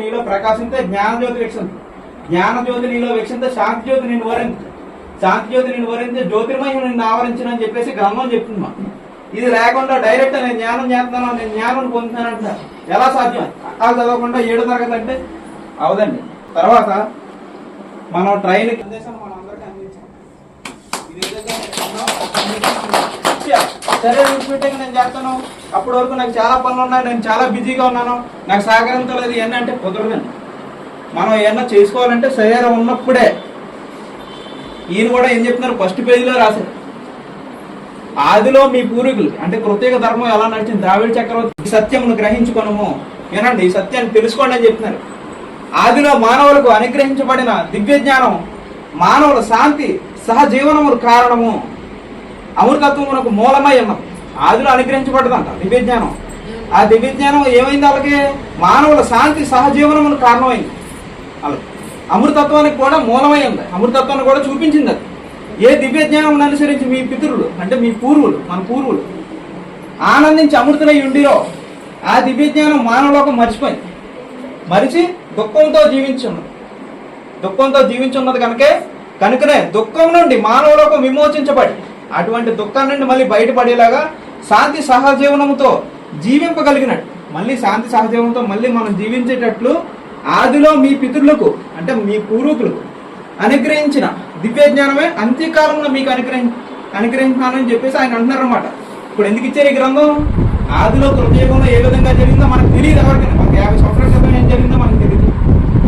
నీలో ప్రకాశించే జ్ఞానజ్యోతి జ్యోతి జ్ఞానజ్యోతి జ్ఞాన నీలో వీక్షించే శాంతి జ్యోతి నిన్ను వరించు. శాంతి జ్యోతి నిన్ను వరించే జ్యోతిర్మయం నిన్ను ఆవరించిన అని చెప్పేసి గ్రంథం చెప్తుంది ఇది లేకుండా డైరెక్ట్ నేను జ్ఞానం చేస్తున్నాను నేను జ్ఞానం పొందుతున్నాను అంటారు ఎలా సాధ్యం? అలా చదవకుండా ఏడు తరగతి అంటే అవదండి. తర్వాత మనం ట్రైన్ సందేశం మనం అందరికీ అందించాం. ఇది ఏదైతే నేర్చుకున్నామో అందించాం. నేను చేస్తాను. అప్పటి వరకు నాకు చాలా పనులు ఉన్నాయి. నేను చాలా బిజీగా ఉన్నాను. నాకు సహకరించలేదు ఇవన్నీ అంటే కుదరదండి మనం ఏమన్నా చేసుకోవాలంటే శరీరం ఉన్నప్పుడే. ఈయన కూడా ఏం చెప్తున్నారు? ఫస్ట్ పేజీలో రాశారు. ఆదిలో మీ పూర్వీకులు అంటే కృతయుగ ధర్మం ఎలా నడిచింది? ద్రావిడ చక్రవర్తి ఈ సత్యమును గ్రహించుకోను వినండి ఈ సత్యాన్ని తెలుసుకోండి అని చెప్తున్నారు. ఆదిలో మానవులకు అనుగ్రహించబడిన దివ్య జ్ఞానం మానవుల శాంతి సహజీవనములు కారణము. అమృతత్వమునకు మూలమై ఉన్నది. ఆదిలో అనుగ్రహించబడ్డదంట దివ్య జ్ఞానం. ఆ దివ్య జ్ఞానం ఏమైంది అలాగే మానవుల శాంతి సహజీవనం కారణమైంది. అలా అమృతత్వానికి కూడా మూలమై ఉంది. అమృతత్వాన్ని కూడా చూపించింది అది. ఏ దివ్య జ్ఞానం అనుసరించి మీ పితరులు అంటే మీ పూర్వులు మన పూర్వులు ఆనందించి అమృతులై ఉండిరో ఆ దివ్య జ్ఞానం మానవలోకం మర్చిపోయింది. మరిచి దుఃఖంతో జీవించున్నది. దుఃఖంతో జీవించున్నది కనుకే కనుకనే దుఃఖం నుండి మానవలోకం విమోచించబడి అటువంటి దుఃఖం నుండి మళ్ళీ బయటపడేలాగా శాంతి సహజీవనంతో జీవింపగలిగినట్టు. మళ్ళీ శాంతి సహజీవనంతో మళ్ళీ మనం జీవించేటట్లు ఆదిలో మీ పితరులకు అంటే మీ పూర్వీకులకు అనుగ్రహించిన దివ్య జ్ఞానమే అంత్యకాలంలో మీకు అనుగ్రహి అనుగ్రహించానని చెప్పేసి ఆయన అంటున్నారు అనమాట ఇప్పుడు ఎందుకు ఇచ్చారు ఈ గ్రంథం? ఆదిలో కృతయుగంలో ఏ విధంగా జరిగిందో మనకు తెలియదు ఎవరికైనా. మనకి యాభై సంవత్సరాల క్రితం ఏం జరిగిందో మనకు తెలియదు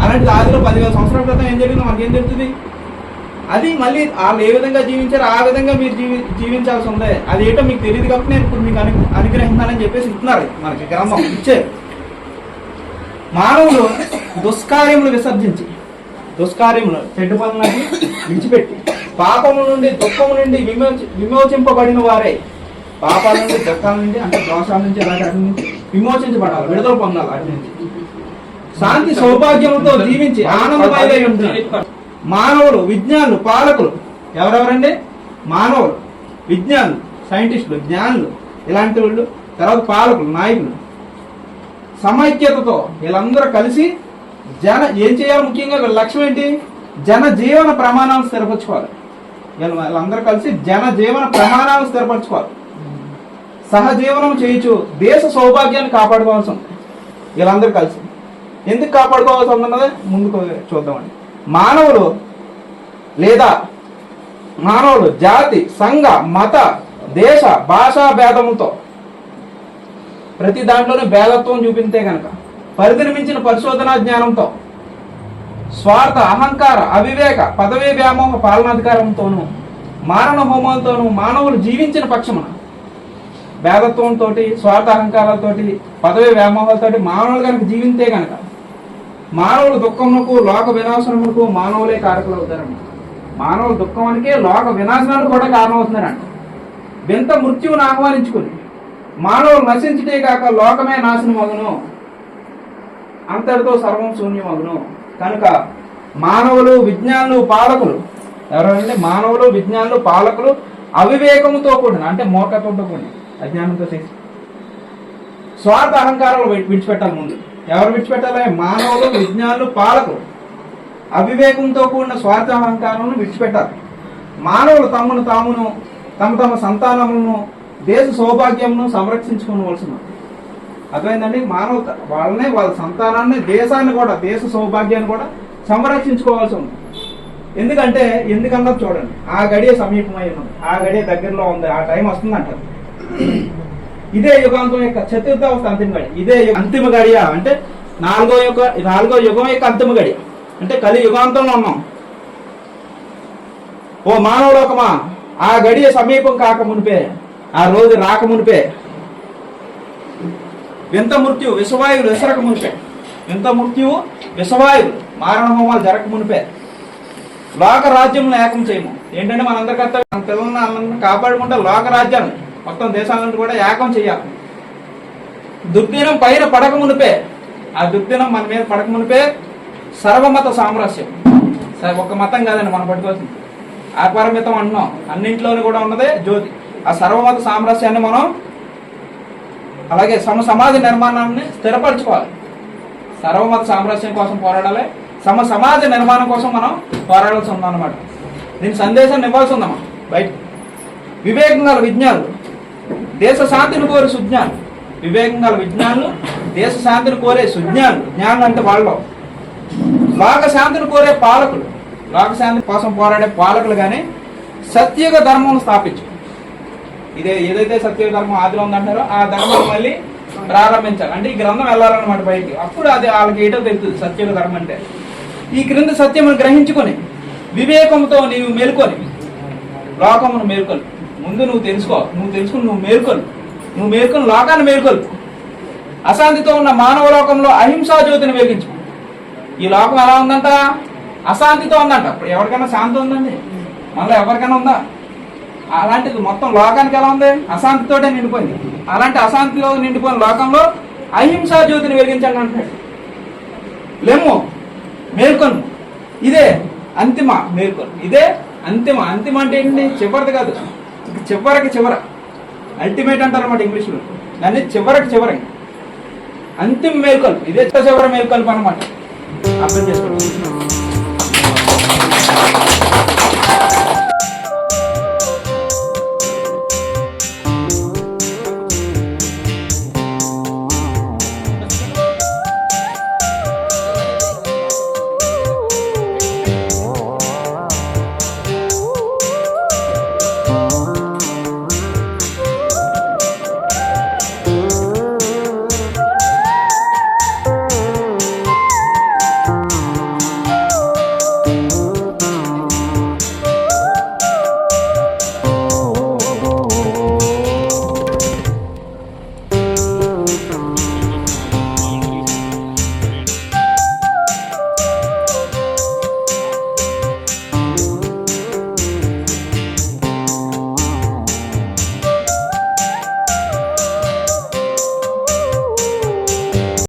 అలాంటిది ఆదిలో పదివేల సంవత్సరాల క్రితం ఏం జరిగిందో మనకేం తెలుస్తుంది? అది మళ్ళీ వాళ్ళు ఏ విధంగా జీవించారో ఆ విధంగా మీరు జీవి జీవించాల్సి ఉంది. అది ఏంటో మీకు తెలియదు కాబట్టి నేను ఇప్పుడు మీకు అను అనుగ్రహించాలని చెప్పేసి ఇస్తున్నారు మనకి గ్రంథం ఇచ్చే. మానవులు దుష్కార్యములు విసర్జించి దుష్కార్యములు చెడ్డు పనులకి విడిచిపెట్టి పాపము నుండి దుఃఖము నుండి విమోచి విమోచింపబడిన వారే. పాపాల నుండి దుఃఖాల నుండి అంటే దోషాల నుంచి అలాంటి నుంచి విమోచించబడాలి విడుదల పొందాలి అటు నుంచి. శాంతి సౌభాగ్యంతో జీవించి ఆనందమయమై ఉంటుంది మానవులు విజ్ఞానులు పాలకులు. ఎవరెవరండి? మానవులు విజ్ఞానులు సైంటిస్టులు జ్ఞానులు. ఇలాంటి వాళ్ళు? తర్వాత పాలకులు నాయకులు. సమైక్యతతో వీళ్ళందరూ కలిసి జన ఏం చేయాలి ముఖ్యంగా వీళ్ళ లక్ష్యం ఏంటి? జన జీవన ప్రమాణాలు స్థిరపరచుకోవాలి. వీళ్ళు వీళ్ళందరూ కలిసి జన జీవన ప్రమాణాలు స్థిరపరచుకోవాలి. సహజీవనం చేయొచ్చు. దేశ సౌభాగ్యాన్ని కాపాడుకోవాల్సి ఉంది వీళ్ళందరూ కలిసి. ఎందుకు కాపాడుకోవాల్సి ఉందన్నది ముందుకు చూద్దామండి. మానవులు లేదా మానవులు జాతి సంఘ మత దేశ భాషా భేదముతో ప్రతి దాంట్లోనూ భేదత్వం చూపితే కనుక పరిధిని మించిన పరిశోధనా జ్ఞానంతో స్వార్థ అహంకార అవివేక పదవీ వ్యామోహ పాలనాధికారంతోనూ మారణ హోమాలతోనూ మానవులు జీవించిన పక్షమున భేదత్వంతో స్వార్థ అహంకారాలతోటి పదవీ వ్యామోహాలతోటి మానవులు కనుక జీవింతే కనుక మానవుల దుఃఖమునకు లోక వినాశనమునకు మానవులే కారకులు అవుతారండి మానవుల దుఃఖానికే లోక వినాశనాలు కూడా కారణమవుతున్నారంట వింత మృత్యువును ఆహ్వానించుకుని మానవులు నశించటే కాక లోకమే నాశనం అగును అంతటితో సర్వం శూన్యం అగును కనుక మానవులు విజ్ఞానులు పాలకులు ఎవరంటే మానవులు విజ్ఞానులు పాలకులు అవివేకముతో కూడిన అంటే మూర్ఖత్వంతో కూడిన అజ్ఞానంతో చేసి స్వార్థ అహంకారాలు విడిచిపెట్టాలి ముందు. ఎవరు విడిచిపెట్టాలి? మానవులు విజ్ఞానులు పాలకులు. అవివేకంతో కూడిన స్వార్థ అహంకారం విడిచిపెట్టాలి. మానవులు తమను తామును తమ తమ సంతానమును దేశ సౌభాగ్యమును సంరక్షించుకోవలసిన అర్థమైందండి? మానవ వాళ్ళనే వాళ్ళ సంతానాన్ని దేశాన్ని కూడా దేశ సౌభాగ్యాన్ని కూడా సంరక్షించుకోవాల్సి ఉంది. ఎందుకంటే ఎందుకన్నా చూడండి? ఆ గడియ సమీపమై ఉంది ఆ గడియ దగ్గరలో ఉంది. ఆ టైం వస్తుంది అంటారు ఇదే యుగాంతం యొక్క చతుర్థావస్థ అంతిమ గడి ఇదే అంతిమ గడియ అంటే నాలుగో యొక్క నాలుగో యుగం యొక్క అంతిమ గడి అంటే కలి యుగాంతంలో ఉన్నాం. ఓ మానవలోకమా ఆ గడియ సమీపం కాక మునిపే. ఆ రోజు రాక మునిపే. వింత మృత్యు విషవాయువులు విసరక మునిపే. వింత మృత్యువు విషవాయువులు మారణ హోమాలు జరగక మునిపే. లోక రాజ్యం ఏకం చేయము. ఏంటంటే మనందరికీ మన పిల్లల్ని కాపాడుకుంటే లోక రాజ్యాన్ని. మొత్తం దేశాలను కూడా ఏకం చేయాలి. దుర్దినం పైన పడక మునిపే ఆ దుర్దినం మన మీద పడక మునిపే సర్వమత సామరస్యం సరే ఒక మతం కాదండి మనం పట్టుకోవాల్సింది. అపరిమితం అంటున్నాం అన్నింట్లోనూ కూడా ఉన్నదే జ్యోతి. ఆ సర్వమత సామరస్యాన్ని మనం అలాగే సమ సమాజ నిర్మాణాన్ని స్థిరపరచుకోవాలి. సర్వమత సామరస్యం కోసం పోరాడాలి. సమ సమాజ నిర్మాణం కోసం మనం పోరాడాల్సి ఉందన్నమాట. దీని సందేశాన్ని ఇవ్వాల్సి ఉందమ్మా బయట వివేకం గల విజ్ఞానులు దేశ శాంతిని కోరే సుజ్ఞానం. వివేకం గల విజ్ఞానులు దేశ శాంతిని కోరే సుజ్ఞానులు జ్ఞానులు అంటే వాళ్ళు లోక శాంతిని కోరే పాలకులు. లోక శాంతి కోసం పోరాడే పాలకులు కానీ సత్యుగ ధర్మం స్థాపించు. ఇదే ఏదైతే సత్యుగ ధర్మం ఆదిలో ఉందంటారో ఆ ధర్మం మళ్ళీ ప్రారంభించాలి. అంటే ఈ గ్రంథం వెళ్ళాలన్నమాట బయటికి. అప్పుడు అది వాళ్ళకి ఏటో తెలుస్తుంది సత్యుగ ధర్మం అంటే. ఈ క్రింద సత్యమును గ్రహించుకొని వివేకంతో నీవు మేల్కొని లోకమును మేల్కొని ముందు నువ్వు తెలుసుకో. నువ్వు తెలుసుకుని నువ్వు మేల్కొలు. నువ్వు మేల్కొని లోకాన్ని మేల్కొలు. అశాంతితో ఉన్న మానవ లోకంలో అహింసా జ్యోతిని వెలిగించు. ఈ లోకం ఎలా ఉందంట? అశాంతితో ఉందంట. ఇప్పుడు ఎవరికైనా శాంతి ఉందండి? మనలో ఎవరికైనా ఉందా? అలాంటిది మొత్తం లోకానికి ఎలా ఉంది? అశాంతితోటే నిండిపోయింది. అలాంటి అశాంతిలో నిండిపోయిన లోకంలో అహింసా జ్యోతిని వెలిగించండి అంటాడు లెమ్ము మేల్కొను. ఇదే అంతిమ మేల్కొను. ఇదే అంతిమ. అంతిమ అంటే ఏంటి? చివరిది కాదు. చివరికి చివర. అల్టిమేట్ అంటారు అనమాట ఇంగ్లీష్లో. దాన్ని చివరికి చివరి అంతిమ మేల్కొల్పు. ఇదే చివరి మేల్కొల్పు అనమాట అర్థం చేసుకోండి.